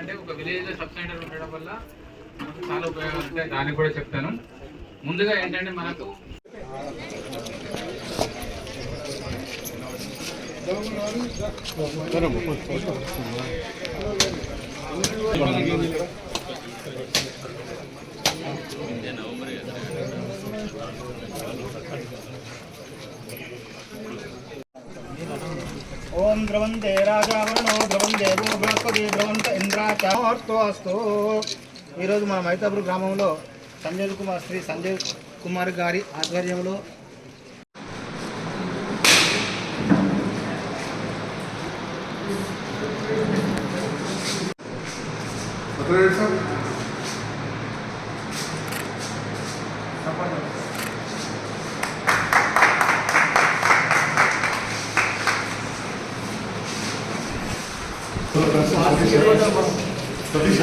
ఏంటంటే ఒక విలేజ్లో సబ్ సెంటర్ ఉండడం వల్ల మనకు చాలా ఉపయోగాలు ఉంటాయి. దానికి కూడా చెప్తాను. ముందుగా ఏంటంటే మనకు ఓం ద్రవంతే రాజావరణో ద్రవం దేవో ఈరోజు మన మైతాపూర్ గ్రామంలో సంజయ్ కుమార్ శ్రీ సంజయ్ కుమార్ గారి ఆధ్వర్యంలో వాళ్ళు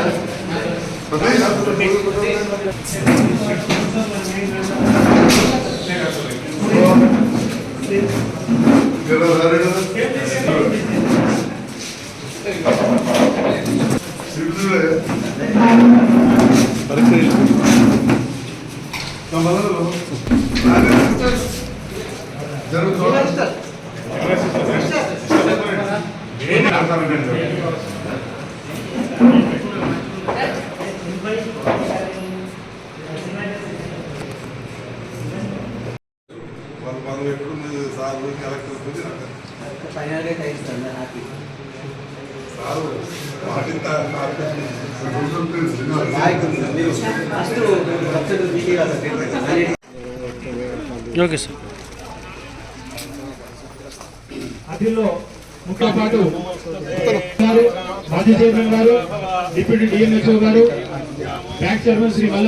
మనం ఎప్పుడు సార్ కలెక్టర్ గురించి సారు ఓకే సార్. అదిలో ముఖ్య పాటు గారు మాజీ చైర్మన్ గారు deputy D M H O గారు బ్యాంక్ చైర్మన్ శ్రీ మల్ల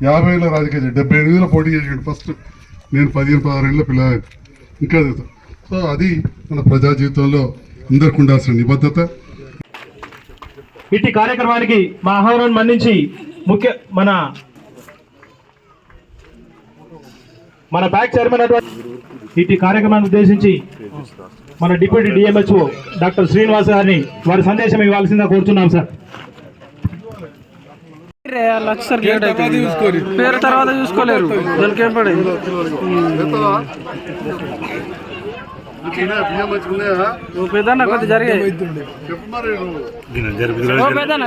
యాభై ఏళ్ళ రాజకీయ డెబ్బై ఎనిమిదిలో పోటీ చేసాడు ఫస్ట్ నేను పదిహేను పదహారు ఏళ్ళ పిల్లలు ఇంకా సో అది మన ప్రజా జీవితంలో అందరికి ఉండాల్సిన నిబద్ధత. ఇట్టి కార్యక్రమానికి మా ఆహ్వానం మన్నించి ముఖ్య మన మన బ్యాక్ చైర్మన్ అటువంటి కార్యక్రమాన్ని ఉద్దేశించి మన డిప్యూటీ డిఎంహెచ్ఓ డాక్టర్ శ్రీనివాస్ గారిని వారి సందేశం ఇవ్వాల్సిందిగా కోరుతున్నాం సార్. పేరు తర్వాత చూసుకోలేరు. దానికి ఏం పడింది నువ్వు పెద్దన్న కొద్ది జరిగాయి పెద్దన్న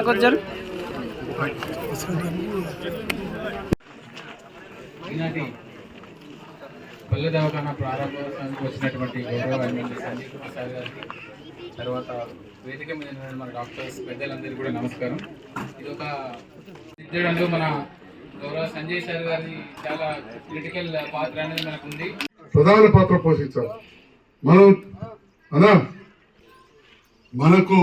పల్లె దవాఖానా ప్రారంభోత్సవానికి వచ్చినటువంటి గౌరవ ఎమ్మెల్యే సంజయ్ కుమార్ సార్ గారికి తర్వాత వేదిక మీద మన డాక్టర్స్ పెద్దలందరికీ కూడా నమస్కారం. ఇది ఒక మన గౌరవ సంజయ్ సార్ గారి చాలా క్రిటికల్ పాత్ర అనేది మనకు ఉంది ప్రధాన పాత్ర పోషించాలి మనం అనా మనకు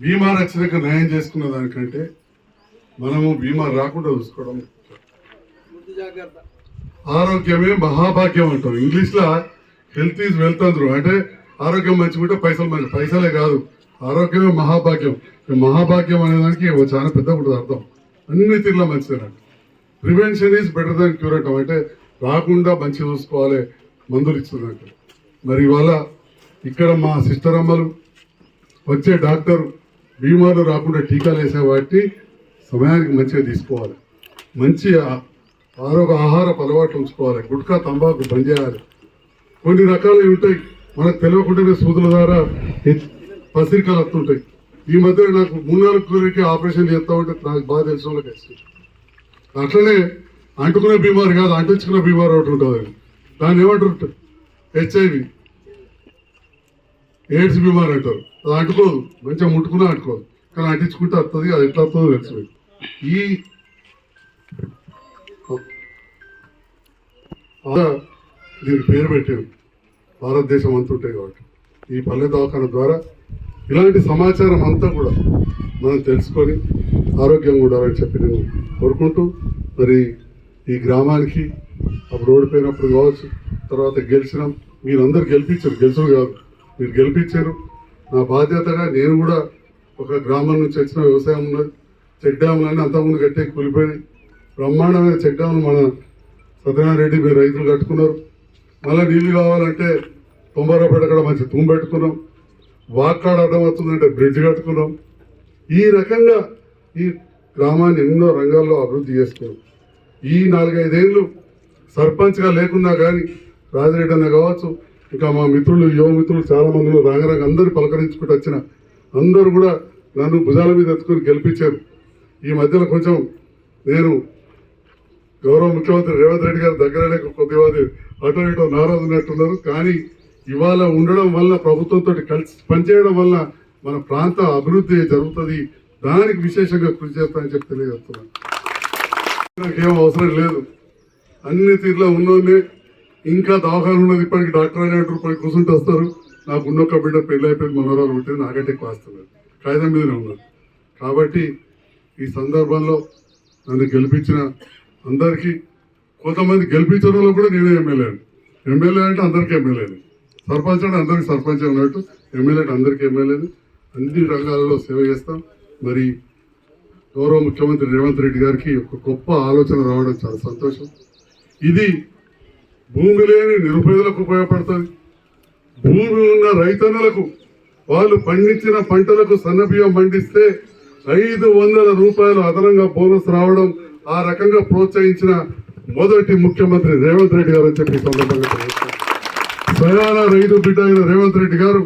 బీమా రక్షణకు న్యాయం చేసుకున్న దానికంటే మనము బీమా రాకుండా చూసుకోవడం ఆరోగ్యమే మహాభాగ్యం అంటాం. ఇంగ్లీష్లో హెల్త్ ఈజ్ వెల్త్ అందరు అంటే ఆరోగ్యం మంచిగుంటే పైసలు మంచి పైసలే కాదు. ఆరోగ్యమే మహాభాగ్యం. మహాభాగ్యం అనే దానికి చాలా పెద్ద ఉంటుంది అర్థం. అన్ని తీరులో మంచిదేనండి prevention is better than cure అంటే. రాకుండా మంచి చూసుకోవాలి మందులు ఇస్తుందంట మరి ఇవాళ ఇక్కడ మా సిస్టర్ అమ్మలు వచ్చే డాక్టర్ బీమార్లు రాకుండా టీకాలు వేసే వాటిని సమయానికి మంచిగా తీసుకోవాలి. మంచి ఆరోగ్య ఆహార అలవాట్లు ఉంచుకోవాలి. గుట్కా తంబాకు బంద్ చేయాలి. కొన్ని రకాలు ఉంటాయి? మనకు తెలియకుండానే సూదుల ద్వారా పసిరికలు వస్తుంటాయి. ఈ మధ్య నాకు మూడు నాలుగు కూరకి ఆపరేషన్ చేస్తా ఉంటే నాకు బాగా తెలిసిన వాళ్ళకి ఇష్టం అట్లనే అంటుకునే బీమారు కాదు అంటించుకునే బీమారు ఒకటి ఉంటుంది. దాన్ని ఏమంటారు? హెచ్ఐవి ఎయిడ్స్ బీమార్ అంటారు. అది అంటుకోదు. మంచిగా ముట్టుకున్నా అంటుకోదు. కానీ అంటించుకుంటే వస్తుంది అది ఎట్లా వస్తుందో తెలుసు ఈ అలా పేరు పెట్టారు. భారతదేశం అంతా ఉంటాయి కాబట్టి. ఈ పల్లె దవాఖాన ద్వారా ఇలాంటి సమాచారం అంతా కూడా మనం తెలుసుకొని ఆరోగ్యంగా ఉండాలని చెప్పి నేను కోరుకుంటూ మరి ఈ గ్రామానికి అప్పుడు ఓడిపోయినప్పుడు కావచ్చు తర్వాత గెలిచినాం. మీరందరూ గెలిపించారు గెలుచుడు కాదు మీరు గెలిపించారు. నా బాధ్యతగా నేను కూడా ఒక గ్రామం నుంచి వచ్చిన వ్యవసాయం ఉన్నది చెక్ డ్యాములన్నీ అంతకుముందు కట్టే కూలిపోయినాయి. బ్రహ్మాండమైన చెక్ డ్యాములు మన సత్యనారాయణ రెడ్డి మీరు రైతులు కట్టుకున్నారు. మళ్ళీ నీళ్ళు కావాలంటే తొంభరపేట కూడా మంచి తుమ్ము పెట్టుకున్నాం. వాక్కాడ అడ్డం బ్రిడ్జ్ కట్టుకున్నాం. ఈ రకంగా ఈ గ్రామాన్ని ఎన్నో రంగాల్లో అభివృద్ధి చేసుకున్నాం. ఈ నాలుగైదేళ్ళు సర్పంచ్గా లేకున్నా కానీ రాజిరెడ్డి అన్న కావచ్చు ఇంకా మా మిత్రులు యువ మిత్రులు చాలా రాగరాగ రాంగరంగ అందరూ పలకరించుకుంటూ వచ్చిన అందరూ కూడా నన్ను భుజాల మీద ఎత్తుకొని గెలిపించారు. ఈ మధ్యలో కొంచెం నేను గౌరవ ముఖ్యమంత్రి రేవంత్ రెడ్డి గారి దగ్గర లేక కొద్దిగా అటో ఇటో నారాజు ఉన్నట్టున్నారు. కానీ ఇవాళ ఉండడం వల్ల ప్రభుత్వంతో కలిసి పనిచేయడం వల్ల మన ప్రాంత అభివృద్ధి జరుగుతుంది. దానికి విశేషంగా కృషి చేస్తానని చెప్పి తెలియజేస్తున్నాను. నాకేం అవసరం లేదు. అన్ని తీరులో ఉన్నోనే ఇంకా దవాఖాన ఉన్నది ఇప్పటికి డాక్టర్ అనేటారు పోయి కూర్చుంటూ వస్తారు. నాకు ఉన్నొక్క బిడ్డ పెళ్ళి అయిపోయింది మనోరాలు ఉంటుంది నాకంటే ఎక్కువ వస్తున్నారు కాగితం మీదనే ఉన్నారు. కాబట్టి ఈ సందర్భంలో నన్ను గెలిపించిన అందరికీ కొంతమంది గెలిపించడంలో కూడా నేనే ఎమ్మెల్యే ఎమ్మెల్యే అంటే అందరికీ ఎమ్మెల్యేని. సర్పంచ్ అంటే అందరికీ సర్పంచ్ ఉన్నట్టు ఎమ్మెల్యే అంటే అందరికీ ఎమ్మెల్యేని అన్ని రంగాలలో సేవ చేస్తాం. మరి గౌరవ ముఖ్యమంత్రి రేవంత్ రెడ్డి గారికి ఒక గొప్ప ఆలోచన రావడం చాలా సంతోషం. ఇది భూమి లేని నిరుపేదలకు ఉపయోగపడుతుంది. భూమి ఉన్న రైతన్నలకు వాళ్ళు పండించిన పంటలకు సన్నబియ్యం పండిస్తే ఐదు వందల రూపాయలు అదనంగా బోనస్ రావడం ఆ రకంగా ప్రోత్సహించిన మొదటి ముఖ్యమంత్రి రేవంత్ రెడ్డి గారు అని చెప్పి సందర్భంగా ప్రధాన రైతు బిడ్డ అయిన రేవంత్ రెడ్డి గారు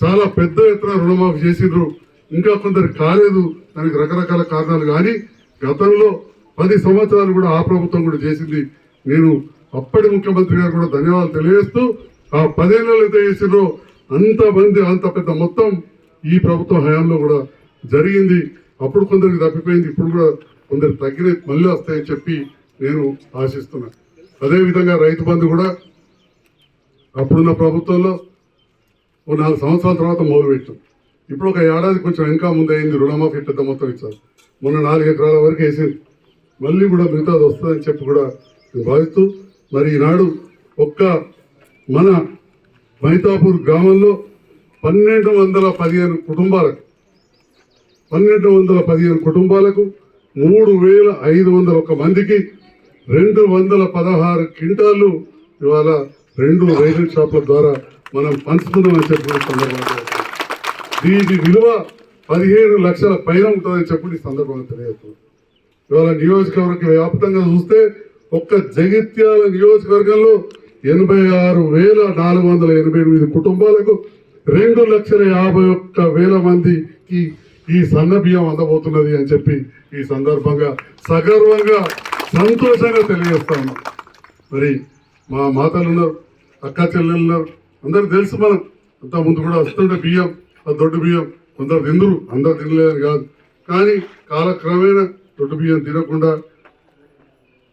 చాలా పెద్ద ఎత్తున రుణమాఫీ చేసిండ్రు. ఇంకా కొందరు కాలేదు. దానికి రకరకాల కారణాలు కానీ గతంలో పది సంవత్సరాలు కూడా ఆ ప్రభుత్వం కూడా చేసింది. నేను అప్పటి ముఖ్యమంత్రి గారు కూడా ధన్యవాదాలు తెలియజేస్తూ ఆ పదేళ్ళు ఎంత చేసిండ్రో అంతమంది అంత పెద్ద మొత్తం ఈ ప్రభుత్వ హయాంలో కూడా జరిగింది. అప్పుడు కొందరికి తప్పిపోయింది. ఇప్పుడు కూడా కొందరు తగ్గిన మళ్ళీ వస్తాయని చెప్పి నేను ఆశిస్తున్నా. అదేవిధంగా రైతు బంధు కూడా అప్పుడున్న ప్రభుత్వంలో ఓ నాలుగు సంవత్సరాల తర్వాత మొదలుపెట్టాం ఇప్పుడు ఒక ఏడాది కొంచెం ఇంకా ముందు అయింది రుణమాఫీ పెద్ద మొత్తం ఇచ్చారు. మొన్న నాలుగు ఎకరాల వరకు వేసింది మళ్ళీ కూడా మిగతాది వస్తుందని చెప్పి కూడా నేను భావిస్తూ మరి ఈనాడు ఒక్క మన మైతాపూర్ గ్రామంలో పన్నెండు వందల పదిహేను కుటుంబాలకు పన్నెండు వందల పదిహేను కుటుంబాలకు మూడు వేల ఐదు వందల ఒక మందికి రెండు వందల పదహారు క్వింటాలు ఇవాళ రెండు రేషన్ షాపుల ద్వారా మనం పంచుతున్నామని చెప్పి ఈ సందర్భంగా దీని విలువ పదిహేను లక్షల పైన ఉంటుందని చెప్పి ఈ సందర్భంగా తెలియదు. ఇవాళ నియోజకవర్గ వ్యాప్తంగా చూస్తే ఒక్క జగిత్యాల నియోజకవర్గంలో ఎనభై ఆరు వేల నాలుగు వందల ఎనభై ఎనిమిది కుటుంబాలకు రెండు లక్షల యాభై ఒక్క వేల మందికి ఈ సన్న బియ్యం అందబోతున్నది అని చెప్పి ఈ సందర్భంగా సగర్వంగా సంతోషంగా తెలియజేస్తాను మరి మా మాతలు ఉన్నారు అక్క చెల్లెలు ఉన్నారు. అందరు తెలుసు మనం. అంత ముందు కూడా వస్తుండే బియ్యం ఆ దొడ్డు బియ్యం. కొందరు తిందరు అందరు తినలేదని కాదు. కానీ కాలక్రమేణా దొడ్డు బియ్యం తినకుండా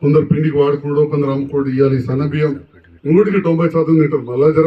కొందరు పిండికి వాడుకోవడం కొందరు అమ్ముకోవడం ఇవ్వాలి సన్న బియ్యం. నూటికి తొంభై శాతం తింటారు. మళ్ళా జర